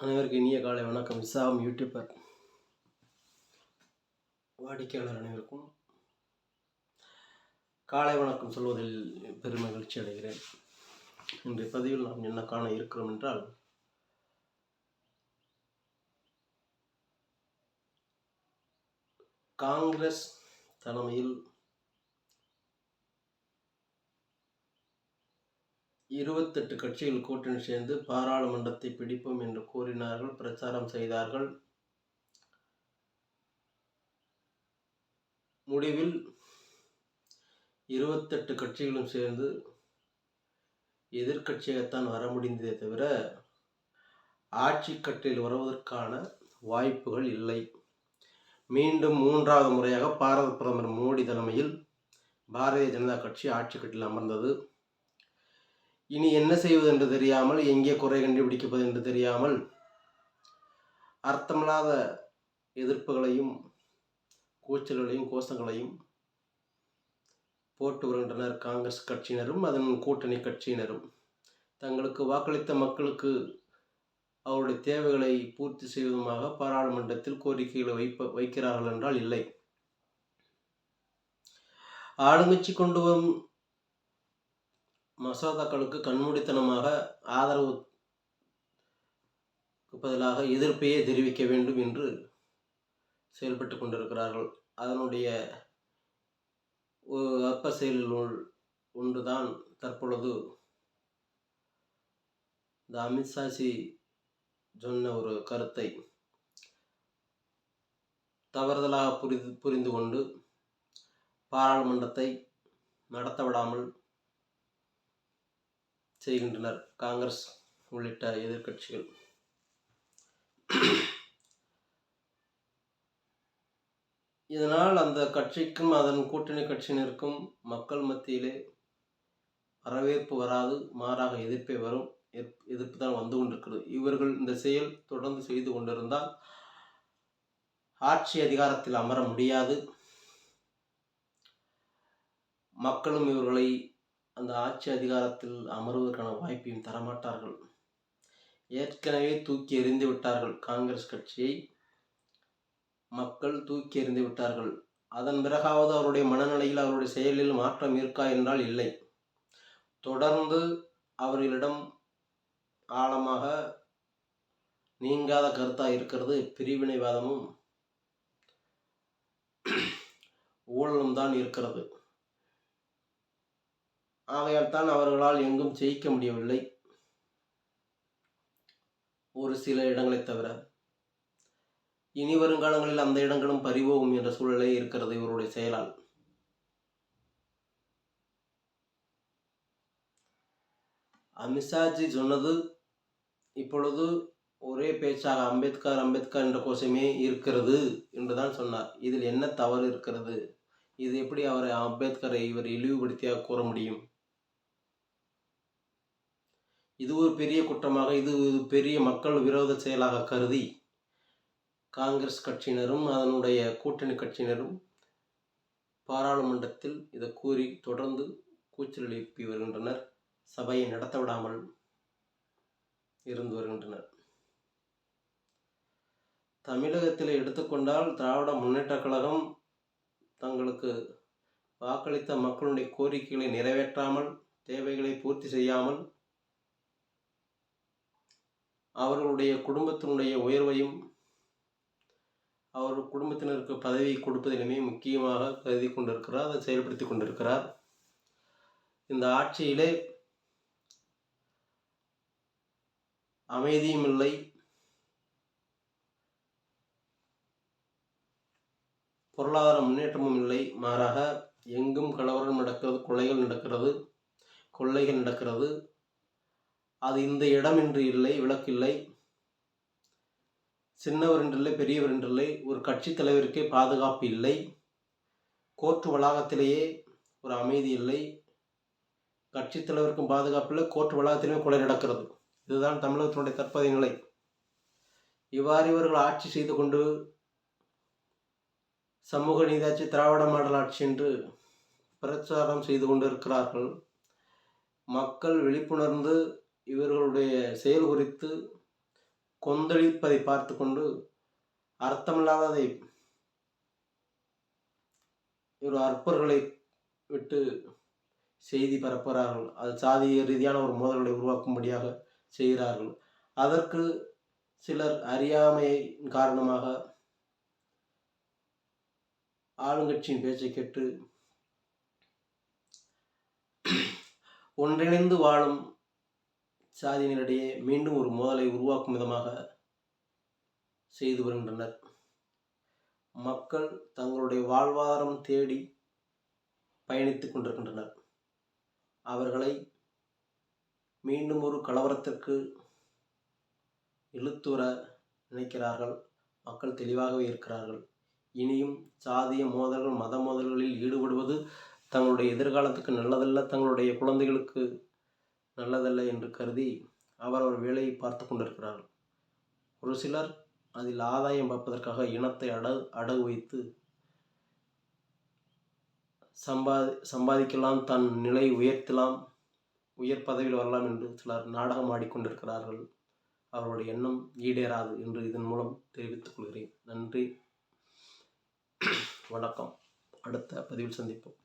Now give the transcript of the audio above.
அனைவருக்கும் இனிய காலை வணக்கம். இசாம் யூடியூபர் வாடிக்கையாளர் அனைவருக்கும் காலை வணக்கம் சொல்வதில் பெரும் மகிழ்ச்சி அடைகிறேன். இன்றைய பதிவில் நாம் என்ன காண இருக்கிறோம் என்றால் காங்கிரஸ் தலைமையில் இருபத்தெட்டு கட்சிகள் கூட்டணி சேர்ந்து பாராளுமன்றத்தை பிடிப்போம் என்று கூறினார்கள். பிரச்சாரம் செய்தார்கள். முடிவில் இருபத்தெட்டு கட்சிகளும் சேர்ந்து எதிர்க்கட்சியாகத்தான் வர முடிந்ததே தவிர ஆட்சி கட்டில் வருவதற்கான வாய்ப்புகள் இல்லை. மீண்டும் மூன்றாவது முறையாக பாரத பிரதமர் மோடி தலைமையில் பாரதிய ஜனதா கட்சி ஆட்சி கட்டில் அமர்ந்தது. இனி என்ன செய்வது என்று தெரியாமல் எங்கே குறை கண்டுபிடிப்பது என்று தெரியாமல் அர்த்தமில்லாத எதிர்ப்புகளையும் கூச்சல்களையும் கோஷங்களையும் போட்டு வருகின்றனர் காங்கிரஸ் கட்சியினரும் அதன் கூட்டணி கட்சியினரும். தங்களுக்கு வாக்களித்த மக்களுக்கு அவருடைய தேவைகளை பூர்த்தி செய்வதுமாக பாராளுமன்றத்தில் கோரிக்கைகளை வைப்ப வைக்கிறார்கள் என்றால் இல்லை. ஆளுங்கட்சி கொண்டு வரும் மசோதாக்களுக்கு கண்மூடித்தனமாக ஆதரவு பதிலாக எதிர்ப்பையே தெரிவிக்க வேண்டும் என்று செயல்பட்டு கொண்டிருக்கிறார்கள். அதனுடைய ஒரு அற்ப செயலில் ஒன்றுதான் தற்பொழுது இந்த அமித்ஷாஜி சொன்ன ஒரு கருத்தை தவறுதலாக புரிந்து புரிந்து கொண்டு பாராளுமன்றத்தை நடத்த விடாமல் செய்கின்றனர். காங்கிரஸ் உள்ளிட்ட எதிர்க்கட்சிகள். இதனால் அந்த கட்சிக்கும் அதன் கூட்டணி கட்சியினருக்கும் மக்கள் மத்தியிலே வரவேற்பு வராது மாறாக எதிர்ப்பே வரும் எதிர்ப்பு தான் வந்து கொண்டிருக்கிறது. இவர்கள் இந்த செயல் தொடர்ந்து செய்து கொண்டிருந்தால் ஆட்சி அதிகாரத்தில் அமர முடியாது. மக்களும் இவர்களை அந்த ஆட்சி அதிகாரத்தில் அமர்வதற்கான வாய்ப்பையும் தரமாட்டார்கள். ஏற்கனவே தூக்கி எறிந்து விட்டார்கள் காங்கிரஸ் கட்சியை. மக்கள் தூக்கி எறிந்து விட்டார்கள். அதன் பிறகாவது அவருடைய மனநிலையில் அவருடைய செயலில் மாற்றம் இருக்கா என்றால் இல்லை. தொடர்ந்து அவர்களிடம் ஆழமாக நீங்காத கருத்தாக இருக்கிறது பிரிவினைவாதமும் ஊழலும் தான் இருக்கிறது. ஆகையால் தான் அவர்களால் எங்கும் ஜெயிக்க முடியவில்லை. ஒரு சில இடங்களை தவிர இனி வருங்காலங்களில் அந்த இடங்களும் பறிவோகும் என்ற சூழலே இருக்கிறது இவருடைய செயலால். அமித்ஷாஜி சொன்னது இப்பொழுது ஒரே பேச்சாக அம்பேத்கர் அம்பேத்கர் என்ற கோஷமே இருக்கிறது என்றுதான் சொன்னார். இதில் என்ன தவறு இருக்கிறது? இது எப்படி அவரை அம்பேத்கரை இவர் இழிவுபடுத்தியாக கூற முடியும்? இது ஒரு பெரிய குற்றமாக இது ஒரு பெரிய மக்கள் விரோத செயலாக கருதி காங்கிரஸ் கட்சியினரும் அதனுடைய கூட்டணி கட்சியினரும் பாராளுமன்றத்தில் இதை கூறி தொடர்ந்து கூச்சல் எழுப்பி வருகின்றனர். சபையை நடத்த விடாமல் இருந்து வருகின்றனர். தமிழகத்தில் எடுத்துக்கொண்டால் திராவிட முன்னேற்ற கழகம் தங்களுக்கு வாக்களித்த மக்களுடைய கோரிக்கைகளை நிறைவேற்றாமல் தேவைகளை பூர்த்தி செய்யாமல் அவர்களுடைய குடும்பத்தினுடைய உயர்வையும் அவர் குடும்பத்தினருக்கு பதவி கொடுப்பதிலுமே முக்கியமாக கருதி கொண்டிருக்கிறார் அதை செயல்படுத்தி கொண்டிருக்கிறார். இந்த ஆட்சியிலே அமைதியும் இல்லை. பொருளாதார முன்னேற்றமும் இல்லை. மாறாக எங்கும் கலவரம் நடக்கிறது கொலைகள் நடக்கிறது கொள்ளைகள் நடக்கிறது. அது இந்த இடம் என்று இல்லை விளக்கில்லை. சின்னவர் என்றில்லை பெரியவர் என்றில்லை ஒரு கட்சி தலைவருக்கே பாதுகாப்பு இல்லை. கோர்ட்டு வளாகத்திலேயே ஒரு அமைதி இல்லை. கட்சி தலைவருக்கும் பாதுகாப்பு இல்லை கோர்ட்டு வளாகத்திலேயே கொலை நடக்கிறது. இதுதான் தமிழகத்தினுடைய தற்போதைய நிலை. இவ்வாறு இவர்கள் ஆட்சி செய்து கொண்டு சமூக நீதாட்சி திராவிட மாடல் ஆட்சி என்று பிரச்சாரம் செய்து கொண்டிருக்கிறார்கள். மக்கள் விழிப்புணர்ந்து இவர்களுடைய செயல் குறித்து கொந்தளிப்பதை பார்த்து கொண்டு அர்த்தமில்லாததை இவர் அற்பர்களை விட்டு செய்தி பரப்புகிறார்கள். அது சாதிய ரீதியான ஒரு மோதல்களை உருவாக்கும்படியாக செய்கிறார்கள். அதற்கு சிலர் அறியாமையின் காரணமாக ஆளுங்கட்சியின் பேச்சை கேட்டு ஒன்றிணைந்து வாழும் சாதியினரிடையே மீண்டும் ஒரு மோதலை உருவாக்கும் விதமாக செய்து வருகின்றனர். மக்கள் தங்களுடைய வாழ்வாதாரம் தேடி பயணித்துக் கொண்டிருக்கின்றனர். அவர்களை மீண்டும் ஒரு கலவரத்திற்கு இழுத்துவர நினைக்கிறார்கள். மக்கள் தெளிவாகவே இருக்கிறார்கள். இனியும் சாதிய மோதல்கள் மத மோதல்களில் ஈடுபடுவது தங்களுடைய எதிர்காலத்துக்கு நல்லதல்ல. தங்களுடைய குழந்தைகளுக்கு நல்லதல்ல என்று கருதி அவரவர் வேலையை பார்த்து கொண்டிருக்கிறார்கள் ஒரு சிலர் அதில் ஆதாயம் பார்ப்பதற்காக இனத்தை அட அடகு வைத்து சம்பாதி சம்பாதிக்கலாம் தன் நிலை உயர்த்தலாம் உயர் பதவியில் வரலாம் என்று சிலர் நாடகம் ஆடிக்கொண்டிருக்கிறார்கள். அவர்களுடைய எண்ணம் ஈடேறாது என்று இதன் மூலம் தெரிவித்துக் கொள்கிறேன். நன்றி. வணக்கம். அடுத்த பதிவில் சந்திப்போம்.